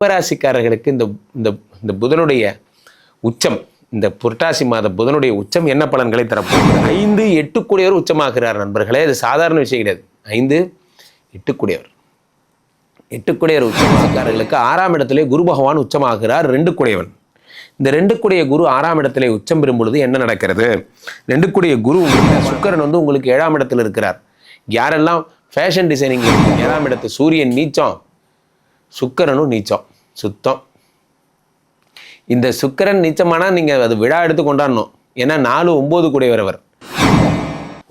கும்பராசிக்காரர்களுக்கு இந்த இந்த இந்த புதனுடைய உச்சம் இந்த புரட்டாசி மாத புதனுடைய உச்சம் என்ன பலன்களை தரப்போகிறது ஐந்து எட்டுக்குடையவர் உச்சமாகிறார் நண்பர்களே. இது சாதாரண விஷயம் கிடையாது. ஐந்து எட்டுக்குடையவர் எட்டுக்குடையவர் உச்சமாகிறார்களுக்கு ஆறாம் இடத்திலே குரு பகவான் உச்சமாகிறார் ரெண்டு குடையவன். இந்த ரெண்டு குடைய குரு ஆறாம் இடத்திலே உச்சம் பெறும் பொழுது என்ன நடக்கிறது? ரெண்டு கூடிய குரு சுக்கரன் வந்து உங்களுக்கு ஏழாம் இடத்தில் இருக்கிறார். யாரெல்லாம் ஃபேஷன் டிசைனிங் ஏழாம் இடத்து சூரியன் நீச்சம் சுக்கரனும் நீச்சம். சுத்தம். இந்த சுக்கிரன் நீச்சமானால் நீங்கள் அது விழா எடுத்து கொண்டாடணும். ஏன்னா நாலு ஒம்பது கூடியவரவர்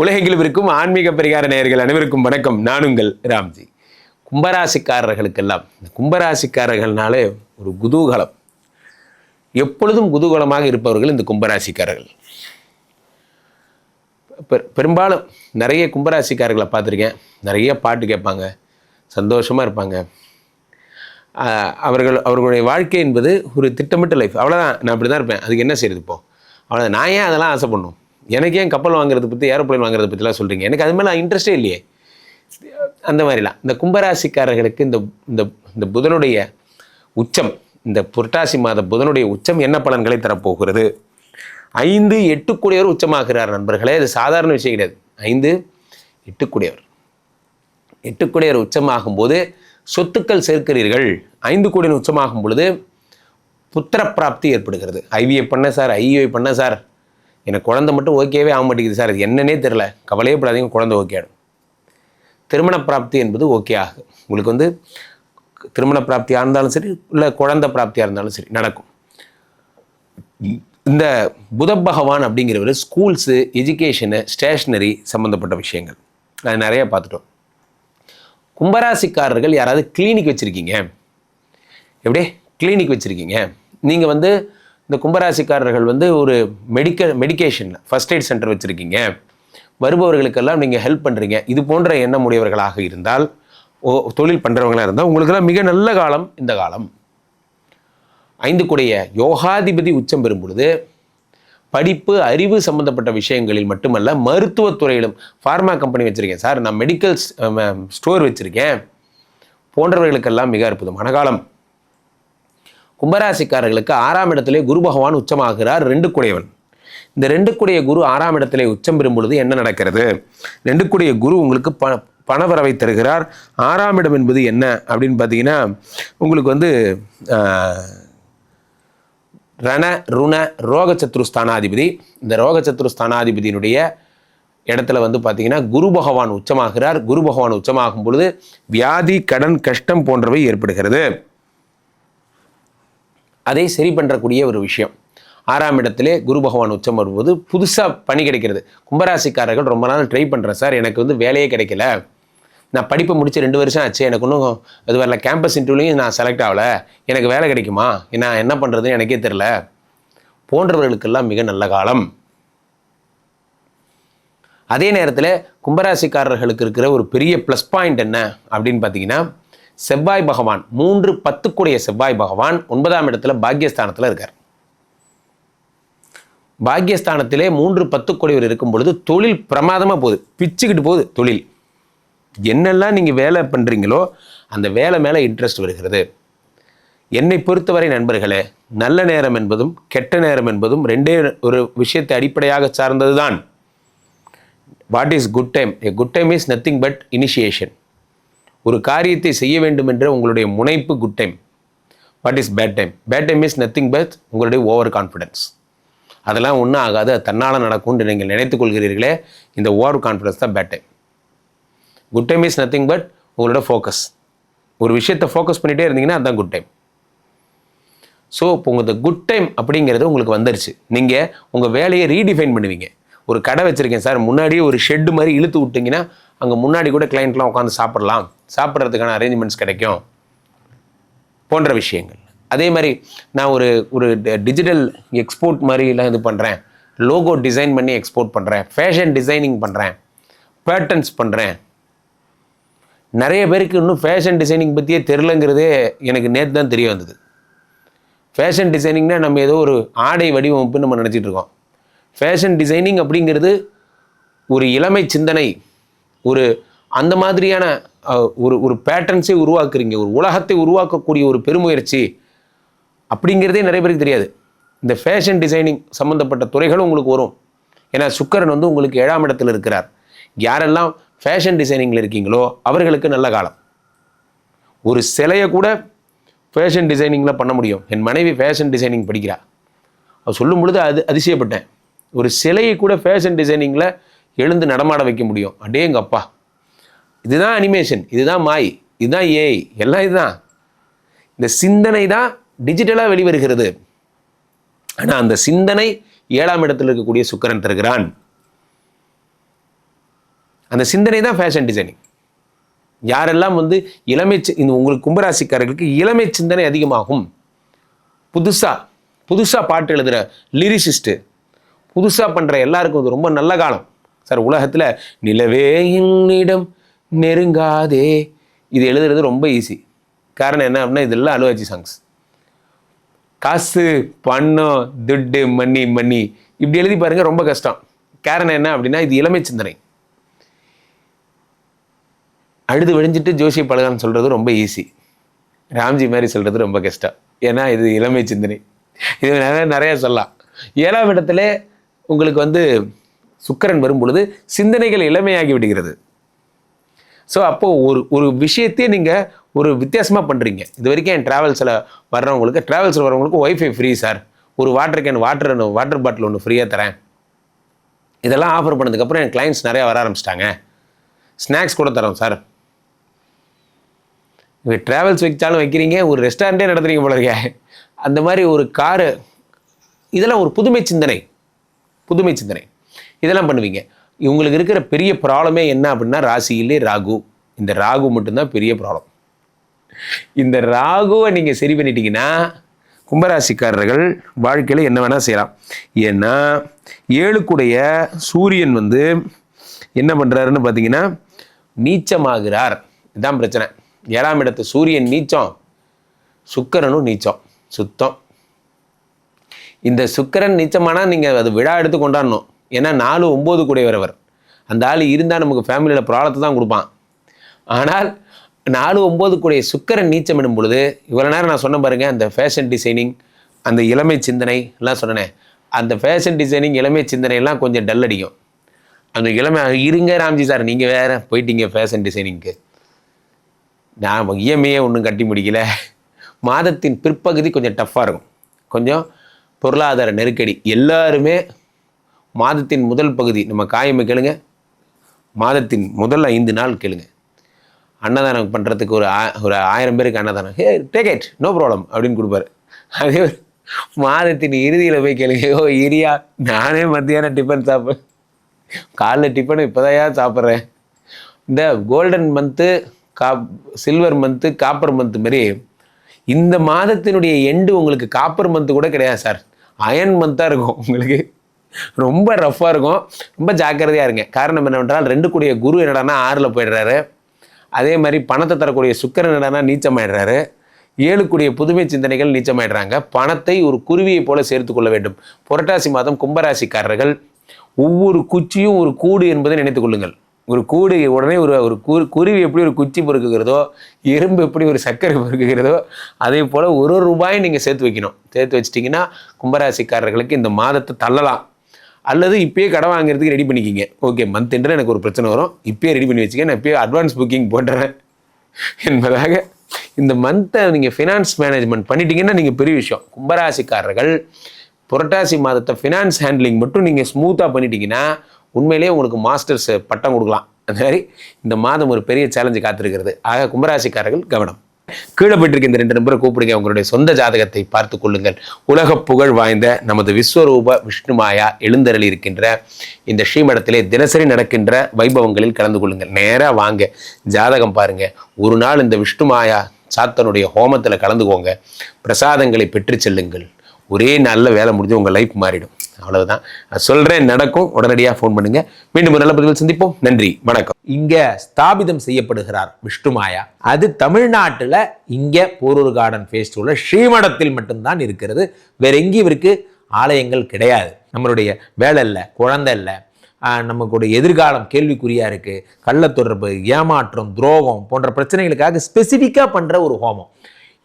உலகெங்கிலும் இருக்கும் ஆன்மீக பரிகார நேயர்கள் அனைவருக்கும் வணக்கம். நான் உங்கள் ராம்ஜி. கும்பராசிக்காரர்களுக்கெல்லாம் இந்த கும்பராசிக்காரர்கள்னாலே ஒரு குதூகலம். எப்பொழுதும் குதூகலமாக இருப்பவர்கள் இந்த கும்பராசிக்காரர்கள். பெரும்பாலும் நிறைய கும்பராசிக்காரர்களை பார்த்துருக்கேன். நிறைய பாட்டு கேட்பாங்க. சந்தோஷமாக இருப்பாங்க. அவர்கள் அவர்களுடைய வாழ்க்கை என்பது ஒரு திட்டமிட்ட லைஃப் அவ்வளோதான் நான் அப்படி தான் இருப்பேன். அதுக்கு என்ன செய்யுது இப்போ? அவ்வளோ நான் ஏன் அதெல்லாம் ஆசைப்படணும்? எனக்கு ஏன் கப்பல் வாங்குறத பற்றி ஏரோப்ளைன் வாங்குறத பற்றிலாம் சொல்கிறீங்க எனக்கு அது மேலே இன்ட்ரெஸ்டே இல்லையே. அந்த மாதிரிலாம். இந்த கும்பராசிக்காரர்களுக்கு இந்த இந்த இந்த புதனுடைய உச்சம் இந்த புரட்டாசி மாத புதனுடைய உச்சம் என்ன பலன்களை தரப்போகிறது? ஐந்து எட்டுக்குடையவர் உச்சமாகிறார் நண்பர்களே. அது சாதாரண விஷயம் கிடையாது. ஐந்து எட்டுக்குடையவர் எட்டுக்குடையவர் உச்சமாகும்போது சொத்துக்கள் சேர்க்கிறீர்கள். ஐந்து கோடி உச்சமாகும் பொழுது புத்திர பிராப்தி ஏற்படுகிறது ஐவிஐ பண்ண சார் ஐவிஐ பண்ண சார். எனக்கு குழந்தை மட்டும் ஓகேவே ஆக மாட்டேங்குது சார். அது என்னன்னே தெரில கவலையே படாதீங்க குழந்தை ஓகே ஆகும் திருமண பிராப்தி என்பது ஓகே ஆகும். உங்களுக்கு வந்து திருமண பிராப்தியாக இருந்தாலும் சரி இல்லை குழந்தை பிராப்தியாக இருந்தாலும் சரி நடக்கும். இந்த புத பகவான் அப்படிங்கிறவர் ஸ்கூல்ஸு எஜுகேஷனு ஸ்டேஷ்னரி சம்மந்தப்பட்ட விஷயங்கள். அது நிறைய பார்த்துட்டோம். கும்பராசிக்காரர்கள் யாராவது கிளினிக் வச்சுருக்கீங்க? எப்படி? கிளினிக் வச்சுருக்கீங்க. நீங்கள் வந்து இந்த கும்பராசிக்காரர்கள் வந்து ஒரு medical medication first aid centre வச்சுருக்கீங்க. வருபவர்களுக்கெல்லாம் நீங்கள் ஹெல்ப் பண்ணுறீங்க இது போன்ற எண்ணம் உடையவர்களாக இருந்தால் ஓ தொழில் பண்ணுறவங்களாக இருந்தால் உங்களுக்கெல்லாம் மிக நல்ல காலம் இந்த காலம். ஐந்து கூடைய யோகாதிபதி உச்சம் பெறும் பொழுது படிப்பு அறிவு சம்பந்தப்பட்ட விஷயங்களில் மட்டுமல்ல மருத்துவத்துறையிலும் ஃபார்மா கம்பெனி வச்சுருக்கேன். சார் நான் மெடிக்கல் ஸ்டோர் வச்சுருக்கேன். போன்றவர்களுக்கெல்லாம் மிக அற்புதம். மனகாலம் கும்பராசிக்காரர்களுக்கு ஆறாம் இடத்திலே குரு பகவான் உச்சமாகிறார். ரெண்டு குடையவன். இந்த ரெண்டு குடைய குரு ஆறாம் இடத்திலே உச்சம் பெறும் பொழுது என்ன நடக்கிறது? ரெண்டு குடைய குரு உங்களுக்கு ப பணவரவை தருகிறார். ஆறாம் இடம் என்பது என்ன? அப்படின்னு பார்த்தீங்கன்னா உங்களுக்கு வந்து ரண ருண ரோகச்சத்ரு ஸ்தானாதிபதி இந்த ரோகச்சத்ரு ஸ்தானாதிபதியினுடைய இடத்துல வந்து பார்த்தீங்கன்னா குரு பகவான் உச்சமாகிறார். குரு பகவான் உச்சமாகும் பொழுது வியாதி கடன் கஷ்டம் போன்றவை ஏற்படுகிறது. அதை சரி பண்ணுறக்கூடிய ஒரு விஷயம். ஆறாம் இடத்திலே குரு பகவான் உச்சம் வரும்போது புதுசாக பணி கிடைக்கிறது. கும்பராசிக்காரர்கள் ரொம்ப நாள் ட்ரை பண்ணுறேன் சார். எனக்கு வந்து வேலையே கிடைக்கல. நான் படிப்பை முடிச்சு ரெண்டு வருஷம் ஆச்சு. எனக்கு ஒன்றும் அது வரல. கேம்பஸ் இன்டர்வியூலையும் நான் செலக்ட் ஆகலை. எனக்கு வேலை கிடைக்குமா? நான் என்ன பண்ணுறதுன்னு எனக்கே தெரில போன்றவர்களுக்கெல்லாம் மிக நல்ல காலம். அதே நேரத்தில் கும்பராசிக்காரர்களுக்கு இருக்கிற ஒரு பெரிய ப்ளஸ் பாயிண்ட் என்ன? அப்படின்னு பார்த்தீங்கன்னா செவ்வாய் பகவான் மூன்று பத்துக்குடைய செவ்வாய் பகவான் ஒன்பதாம் இடத்துல பாக்கியஸ்தானத்தில் இருக்கார். பாக்கியஸ்தானத்திலே மூன்று பத்துக்குடையவர் இருக்கும் பொழுது தொழில் பிரமாதமாக போகுது. பிச்சுக்கிட்டு போகுது தொழில். என்னெல்லாம் நீங்கள் வேலை பண்ணுறீங்களோ அந்த வேலை மேலே இன்ட்ரெஸ்ட் வருகிறது. என்னை பொறுத்தவரை நண்பர்களே நல்ல நேரம் என்பதும் கெட்ட நேரம் என்பதும் ரெண்டே ஒரு விஷயத்தை அடிப்படையாக சார்ந்தது தான் what is good time a good time is nothing but initiation ஒரு காரியத்தை செய்ய வேண்டும் என்ற உங்களுடைய முனைப்பு good time what is bad time bad time is nothing but உங்களுடைய ஓவர் கான்ஃபிடென்ஸ் அதெல்லாம் ஒன்றும் ஆகாது அது தன்னால் நடக்கும்னு நீங்கள் நினைத்துக் கொள்கிறீர்களே இந்த ஓவர் கான்ஃபிடன்ஸ் தான் bad time good time is nothing but உங்களோட ஃபோக்கஸ் ஒரு விஷயத்தை ஃபோக்கஸ் பண்ணிகிட்டே இருந்தீங்கன்னா அதுதான் குட் டைம் ஸோ இப்போ உங்கள் குட் டைம் அப்படிங்கிறது உங்களுக்கு வந்துருச்சு. நீங்கள் உங்கள் வேலையை ரீடிஃபைன் பண்ணுவீங்க. ஒரு கடை வச்சுருக்கேன் சார் முன்னாடியே ஒரு ஷெட்டு மாதிரி இழுத்து விட்டிங்கன்னா அங்கே முன்னாடி கூட கிளைண்ட்லாம் உட்காந்து சாப்பிட்லாம். சாப்பிட்றதுக்கான அரேஞ்ச்மெண்ட்ஸ் கிடைக்கும். போன்ற விஷயங்கள். அதே மாதிரி நான் ஒரு ஒரு டிஜிட்டல் எக்ஸ்போர்ட் மாதிரிலாம் இது பண்ணுறேன் லோகோ டிசைன் பண்ணி எக்ஸ்போர்ட் பண்ணுறேன் ஃபேஷன் டிசைனிங் பண்ணுறேன் பேட்டர்ன்ஸ் பண்ணுறேன் நிறைய பேருக்கு இன்னும் ஃபேஷன் டிசைனிங் பற்றியே தெரிலங்கிறதே எனக்கு நேற்று தான் தெரிய வந்தது. ஃபேஷன் டிசைனிங்னால் நம்ம ஏதோ ஒரு ஆடை வடிவமைப்புன்னு நம்ம நினச்சிட்டு இருக்கோம். ஃபேஷன் டிசைனிங் அப்படிங்கிறது ஒரு இளமை சிந்தனை ஒரு அந்த மாதிரியான ஒரு ஒரு பேட்டர்ன்ஸை உருவாக்குறீங்க ஒரு உலகத்தை உருவாக்கக்கூடிய ஒரு பெருமுயற்சி அப்படிங்கிறதே நிறைய பேருக்கு தெரியாது. இந்த ஃபேஷன் டிசைனிங் சம்மந்தப்பட்ட துறைகளும் உங்களுக்கு வரும். ஏன்னா சுக்கரன் வந்து உங்களுக்கு ஏழாம் இடத்தில் இருக்கிறார். யாரெல்லாம் ஃபேஷன் டிசைனிங்கில் இருக்கீங்களோ அவர்களுக்கு நல்ல காலம். ஒரு சிலையை கூட ஃபேஷன் டிசைனிங்கில் பண்ண முடியும். என் மனைவி ஃபேஷன் டிசைனிங் படிக்கிறா. அவர் சொல்லும் பொழுது அது அதிசயப்பட்டேன். ஒரு சிலையை கூட ஃபேஷன் டிசைனிங்கில் எழுந்து நடமாட வைக்க முடியும். அடேங்க அப்பா. இதுதான் அனிமேஷன் இதுதான் மாய் இதுதான் ஏஐ எல்லாம் இதுதான். இந்த சிந்தனை தான் டிஜிட்டலாக வெளிவருகிறது. ஆனால் அந்த சிந்தனை ஏழாம் இடத்தில் இருக்கக்கூடிய சுக்கரன் தருகிறான். அந்த சிந்தனை தான் ஃபேஷன் டிசைனிங் யாரெல்லாம் வந்து இளமை இந்த உங்களுக்கு கும்பராசிக்காரர்களுக்கு இளமை சிந்தனை அதிகமாகும். புதுசாக புதுசாக பாட்டு எழுதுகிற லிரிசிஸ்ட்டு புதுசாக பண்ணுற எல்லாருக்கும் இது ரொம்ப நல்ல காலம். சார் உலகத்தில் நிலவே என்னிடம் நெருங்காதே. இது எழுதுறது ரொம்ப ஈஸி காரணம் என்ன அப்படின்னா இதெல்லாம் அலுவாச்சி சாங்ஸ் காசு பணம் துட்டு மணி மணி இப்படி எழுதி பாருங்கள் ரொம்ப கஷ்டம். காரணம் என்ன அப்படின்னா இது இளமை சிந்தனை. அழுது விழிஞ்சிட்டு ஜோஷி பழகான்னு சொல்கிறது ரொம்ப ஈஸி ராம்ஜி மாதிரி சொல்கிறது ரொம்ப கஷ்டம். ஏன்னா இது இளமை சிந்தனை. இது நிறைய நிறைய சொல்லலாம். ஏழாம் இடத்துல உங்களுக்கு வந்து சுக்கரன் வரும் பொழுது சிந்தனைகள் இளமையாகி விடுகிறது. ஸோ அப்போது ஒரு ஒரு விஷயத்தையே நீங்கள் ஒரு வித்தியாசமாக பண்ணுறீங்க இது வரைக்கும் என் ட்ராவல்ஸில் வர்றவங்களுக்கு ட்ராவல்ஸில் வர்றவங்களுக்கு ஒய்ஃபை ஃப்ரீ சார் ஒரு water can water water bottle ஒன்று ஃப்ரீயாக தரேன். இதெல்லாம் ஆஃபர் பண்ணதுக்கப்புறம் என் கிளைண்ட்ஸ் நிறையா வர ஆரம்பிச்சிட்டாங்க. ஸ்நாக்ஸ் கூட தரோம் சார் இப்போ ட்ராவல்ஸ் வைச்சாலும் வைக்கிறீங்க ஒரு ரெஸ்டாரண்ட்டே நடத்துறீங்க போல இருக்க. அந்த மாதிரி ஒரு காரு இதெல்லாம் ஒரு புதுமை சிந்தனை. புதுமை சிந்தனை. இதெல்லாம் பண்ணுவீங்க. இவங்களுக்கு இருக்கிற பெரிய ப்ராப்ளமே என்ன அப்படின்னா ராசியிலே ராகு. இந்த ராகு மட்டும்தான் பெரிய ப்ராப்ளம் இந்த ராகுவை நீங்கள் சரி பண்ணிட்டீங்கன்னா கும்பராசிக்காரர்கள் வாழ்க்கையில் என்ன வேணால் செய்யலாம். ஏன்னா ஏழுக்குடைய சூரியன் வந்து என்ன பண்ணுறாருன்னு பார்த்தீங்கன்னா நீச்சமாகிறார். இதுதான் பிரச்சனை. ஏழாம் இடத்து சூரியன் நீச்சம் சுக்கரனும் நீச்சம் சுத்தம். இந்த சுக்கரன் நீச்சமானால் நீங்கள் அது விழா எடுத்து கொண்டாடணும். ஏன்னா நாலு ஒம்பது கூடையவரவர். அந்த ஆள் இருந்தால் நமக்கு ஃபேமிலியில் ப்ராப்ளத்தை தான் கொடுப்பான். ஆனால் நாலு ஒம்பது கூடிய சுக்கரன் நீச்சம் எனும் பொழுது இவ்வளோ நேரம் நான் சொன்ன பாருங்கள் அந்த ஃபேஷன் டிசைனிங் அந்த இளமை சிந்தனை எல்லாம் சொன்னேனே. அந்த ஃபேஷன் டிசைனிங் இளமை சிந்தனை எல்லாம் கொஞ்சம் டல் அடிக்கும். அந்த இளமை இருங்க ராம்ஜி சார் நீங்கள் வேறு போயிட்டீங்க ஃபேஷன் டிசைனிங்க்கு நான் இஎம்ஐயே ஒன்றும் கட்டி முடிக்கல. மாதத்தின் பிற்பகுதி கொஞ்சம் டஃப்பாக இருக்கும். கொஞ்சம் பொருளாதார நெருக்கடி. எல்லாருமே மாதத்தின் முதல் பகுதி. நம்ம காயமை கேளுங்க. மாதத்தின் முதல் ஐந்து நாள் கேளுங்க. அன்னதானம் பண்ணுறதுக்கு ஒரு ஆ ஒரு ஆயிரம் பேருக்கு அன்னதானம். Hey take it no problem அப்படின்னு கொடுப்பாரு. அதே மாதத்தின் இறுதியில் போய் கேளுங்க. ஓ இரியா நானே மத்தியானம் டிஃபன் சாப்பிட்றேன் காலைல டிஃபன் இப்போதான் சாப்பிட்றேன். இந்த கோல்டன் மந்த்து கா சில்வர் மந்த்து காப்பர் மந்த்து மாரி இந்த மாதத்தினுடைய எண்டு உங்களுக்கு காப்பர் மந்த்து கூட கிடையாது சார் அயன் மந்த்தாக இருக்கும் உங்களுக்கு. ரொம்ப ரஃப்பாக இருக்கும். ரொம்ப ஜாக்கிரதையாக இருங்க. காரணம் என்னவென்றால் ரெண்டு கூடிய குரு என்னடான்னா ஆறில் போயிடுறாரு. அதே மாதிரி பணத்தை தரக்கூடிய சுக்கரன் என்னடானா நீச்சமாயிடுறாரு. ஏழுக்குடிய புதுமை சிந்தனைகள் நீச்சமாயிடுறாங்க. பணத்தை ஒரு குருவியை போல சேர்த்து கொள்ள வேண்டும். புரட்டாசி மாதம் கும்பராசிக்காரர்கள் ஒவ்வொரு குச்சியும் ஒரு கூடு என்பதை நினைத்துக் கொள்ளுங்கள். ஒரு கூடு உடனே ஒரு ஒரு குரு குருவி எப்படி ஒரு குச்சி பொறுக்குகிறதோ எறும்பு எப்படி ஒரு சர்க்கரை பொறுக்குகிறதோ அதே போல் ஒரு ஒரு ரூபாயும் நீங்கள் சேர்த்து வைக்கணும். சேர்த்து வச்சிட்டிங்கன்னா கும்பராசிக்காரர்களுக்கு இந்த மாதத்தை தள்ளலாம். அல்லது இப்பயே கடை வாங்குறதுக்கு ரெடி பண்ணிக்கிங்க. ஓகே மந்த் எண்டில் எனக்கு ஒரு பிரச்சனை வரும். இப்பயே ரெடி பண்ணி வச்சுக்க நான் இப்போயே அட்வான்ஸ் புக்கிங் போட்டுறேன். என்பதாக இந்த மந்த்தை நீங்கள் ஃபினான்ஸ் மேனேஜ்மெண்ட் பண்ணிட்டீங்கன்னா நீங்கள் பெரிய விஷயம். கும்பராசிக்காரர்கள் புரட்டாசி மாதத்தை ஃபினான்ஸ் ஹேண்ட்லிங் மட்டும் நீங்கள் ஸ்மூத்தாக பண்ணிட்டீங்கன்னா உண்மையிலேயே உங்களுக்கு மாஸ்டர்ஸ் பட்டம் கொடுக்கலாம். அந்த மாதிரி இந்த மாதம் ஒரு பெரிய சேலஞ்சு காத்திருக்கிறது. ஆக கும்பராசிக்காரர்கள் கவனம். கீழே போயிட்டிருக்க இந்த ரெண்டு நம்பரை கூப்பிடுங்க. உங்களுடைய சொந்த ஜாதகத்தை பார்த்து கொள்ளுங்கள். உலக புகழ் வாய்ந்த நமது விஸ்வரூப விஷ்ணுமாயா எழுந்தருளி இருக்கின்ற இந்த ஸ்ரீமடத்திலே தினசரி நடக்கின்ற வைபவங்களில் கலந்து கொள்ளுங்கள். நேராக வாங்க. ஜாதகம் பாருங்க. ஒரு நாள் இந்த விஷ்ணுமாயா சாத்தனுடைய ஹோமத்தில் கலந்துக்கோங்க. பிரசாதங்களை பெற்று செல்லுங்கள். ஒரே நாளில் வேலை முடிஞ்சு உங்கள் லைஃப் மாறிடும். அவ்வளவுதான். நான் சொல்கிறேன் நடக்கும். உடனடியாக ஃபோன் பண்ணுங்க. மீண்டும் ஒரு நல்ல பதிவில் சந்திப்போம். நன்றி வணக்கம். இங்க ஸ்தாபிதம் செய்யப்படுகிறார் விஷ்ணுமாயா அது தமிழ்நாட்டில் இங்க போரூர் கார்டன் ஃபேஸ்டிவல்ல ஸ்ரீமடத்தில் மட்டும்தான் இருக்கிறது. வேற எங்கேயும் இவருக்கு ஆலயங்கள் கிடையாது. நம்மளுடைய வேலை இல்லை குழந்தை இல்லை. ஆஹ், நமக்குடைய எதிர்காலம் கேள்விக்குறியாக இருக்குது கள்ள தொடர்பு ஏமாற்றம் துரோகம் போன்ற பிரச்சனைகளுக்காக ஸ்பெசிஃபிக்காக பண்ணுற ஒரு ஹோமம்.